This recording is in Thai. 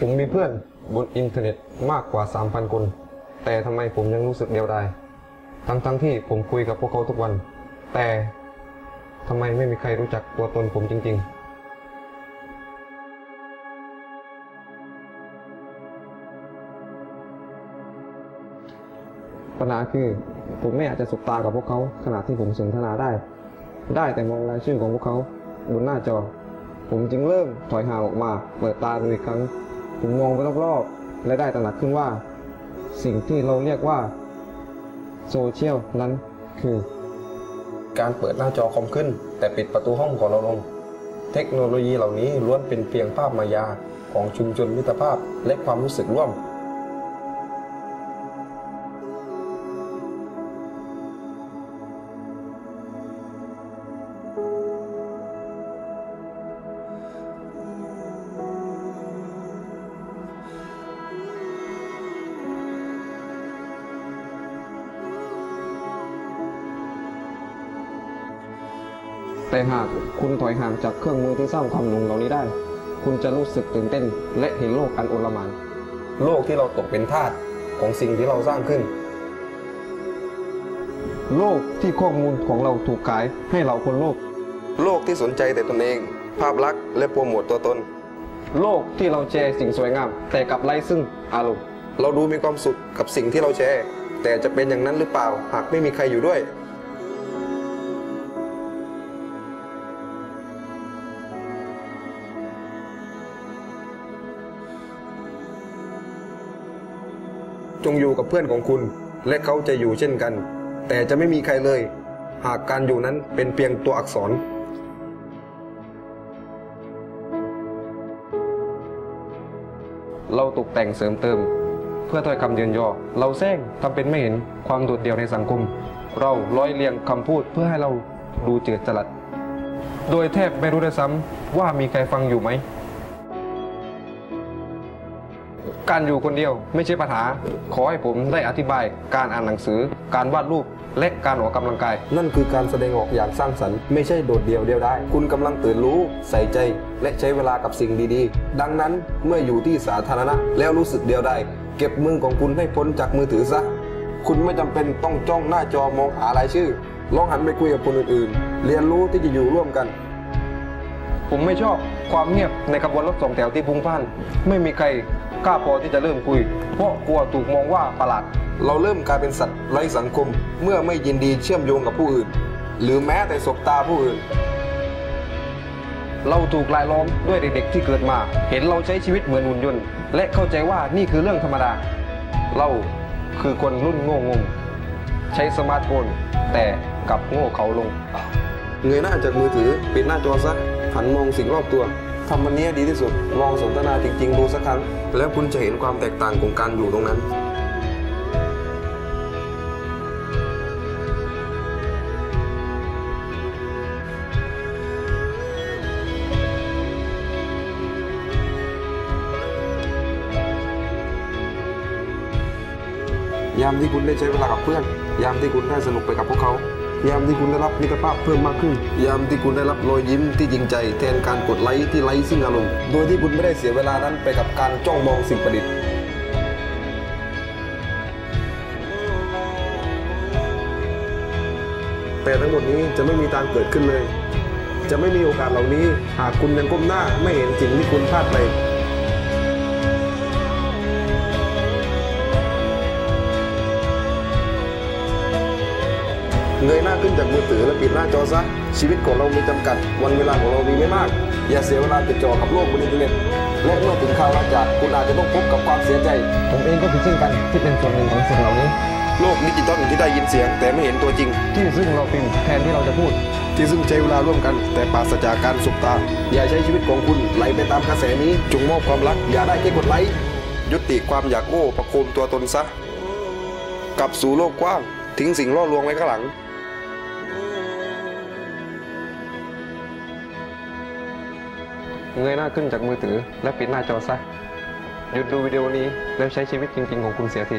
ผมมีเพื่อนบนอินเทอร์เน็ตมากกว่า 3,000 คน แต่ทำไมผมยังรู้สึกเดียวดาย ทั้งๆที่ผมคุยกับพวกเขาทุกวัน แต่ทำไมไม่มีใครรู้จักตัวตนผมจริง ๆปัญหาคือผมไม่อาจจะสบตากับพวกเขาขณะที่ผมสนทนาได้ ได้แต่มองรายชื่อของพวกเขาบนหน้าจอ ผมจึงเริ่มถอยห่างออกมา เปิดตาดูอีกครั้ง ผมมองไปรอบๆและได้ตระหนักขึ้นว่า สิ่งที่เราเรียกว่าโซเชียลนั้นคือ การเปิดหน้าจอคอมขึ้น แต่ปิดประตูห้องของเราลง เทคโนโลยีเหล่านี้ล้วนเป็นเพียงภาพมายาของชุมชนมิตรภาพและความรู้สึกร่วม แต่หากคุณถอยห่างจากเครื่องมือที่สร้างความหลงเหล่านี้ได้ คุณจะรู้สึกตื่นเต้น และเห็นโลกอันโอลหมานโลกที่เราตกเป็นทาสของสิ่งที่เราสร้างขึ้น โลกที่ข้อมูลของเราถูกขายให้เราคนโลก โลกที่สนใจแต่ตนเอง ภาพลักษณ์และโปรโมทตัวตน โลกที่เราแชร์สิ่งสวยงาม แต่กลับไร้ซึ่งอารมณ์เราดูมีความสุขกับสิ่งที่เราแชร์แต่จะเป็นอย่างนั้นหรือเปล่า หากไม่มีใครอยู่ด้วย จงอยู่กับเพื่อนของคุณ และเขาจะอยู่เช่นกัน แต่จะไม่มีใครเลย หากการอยู่นั้นเป็นเพียงตัวอักษรเราตกแต่งเสริมเติม เพื่อถ้อยคำเยินยอ เราแซงทำเป็นไม่เห็นความโดดเดี่ยวในสังคม เราร้อยเรียงคำพูดเพื่อให้เราดูเจือจรัส โดยแทบไม่รู้ด้วยซ้ำว่ามีใครฟังอยู่ไหม การอยู่คนเดียวไม่ใช่ปัญหา ขอให้ผมได้อธิบาย การอ่านหนังสือ การวาดรูปและการออกกำลังกาย นั่นคือการแสดงออกอย่างสร้างสรรค์ไม่ใช่โดดเดี่ยวเดียวได้ คุณกำลังตื่นรู้ ใส่ใจ และใช้เวลากับสิ่งดีๆ ดังนั้นเมื่ออยู่ที่สาธารณะแล้วรู้สึกเดียวได้เก็บมือของคุณให้พ้นจากมือถือซะ คุณไม่จำเป็นต้องจ้องหน้าจอมองหารายชื่อ ลองหันไปคุยกับคนอื่นๆ เรียนรู้ที่จะอยู่ร่วมกัน ผมไม่ชอบ ความเงียบในขบวนรถสองแถวที่พลุงพล่าน ไม่มีใครกล้าพอที่จะเริ่มคุย เพราะกลัวถูกมองว่าประหลาด เราเริ่มกลายเป็นสัตว์ไร้สังคม เมื่อไม่ยินดีเชื่อมโยงกับผู้อื่น หรือแม้แต่สบตาผู้อื่น เราถูกลายล้อมด้วยเด็กๆที่เกิดมา เห็นเราใช้ชีวิตเหมือนหุ่นยนต์ และเข้าใจว่านี่คือเรื่องธรรมดา เราคือคนรุ่นโง่งมใช้สมาร์ทโฟนแต่กลับโง่เขาลงเงยหน้าจากมือถือปิดหน้าจอซะ หันมองสิ่งรอบตัวทำวันนี้ดีที่สุด ลองสนทนาจริงๆดูสักครั้ง แล้วคุณจะเห็นความแตกต่างของการอยู่ตรงนั้น ยามที่คุณได้ใช้เวลากับเพื่อน ยามที่คุณได้สนุกไปกับพวกเขา ยามที่คุณได้รับมิตรภาพเพิ่มมากขึ้น ยามที่คุณได้รับรอยยิ้มที่จริงใจ แทนการกดไลค์ที่ไร้ซึ่งอารมณ์ โดยที่คุณไม่ได้เสียเวลานั้นไปกับการจ้องมองสิ่งประดิษฐ์แต่ทั้งหมดนี้จะไม่มีทางเกิดขึ้นเลย จะไม่มีโอกาสเหล่านี้ หากคุณยังก้มหน้าไม่เห็นสิ่งที่คุณพลาดไป เงยหน้าขึ้นจากมือถือและปิดหน้าจอซะ ชีวิตของเรามีจำกัด วันเวลาของเรามีไม่มาก อย่าเสียเวลาติดจอกับโลกบนอินเทอร์เน็ตและเมื่อถึงข่าวลาจากคุณอาจจะต้องพบกับความเสียใจ ผมเองก็ผิดเช่นกันที่เป็นส่วนหนึ่งของสิ่งเหล่านี้ โลกดิจิตอลที่ได้ยินเสียง แต่ไม่เห็นตัวจริง ที่ซึ่งเราพิมพ์แทนที่เราจะพูด ที่ซึ่งใช้เวลาร่วมกัน แต่ปราศจากการสบตา อย่าใช้ชีวิตของคุณไหลไปตามกระแสนี้ จงมอบความรัก อย่าได้แค่กดไลค์ยุติความอยากโง่ประโคมตัวตนซะกลับสู่โลกกว้าง ทิ้งสิ่งล่อลวงไว้ข้างหลัง เงยหน้าขึ้นจากมือถือ และปิดหน้าจอซะ หยุดดูวิดีโอนี้แล้วใช้ชีวิตจริง ๆ ของคุณเสียที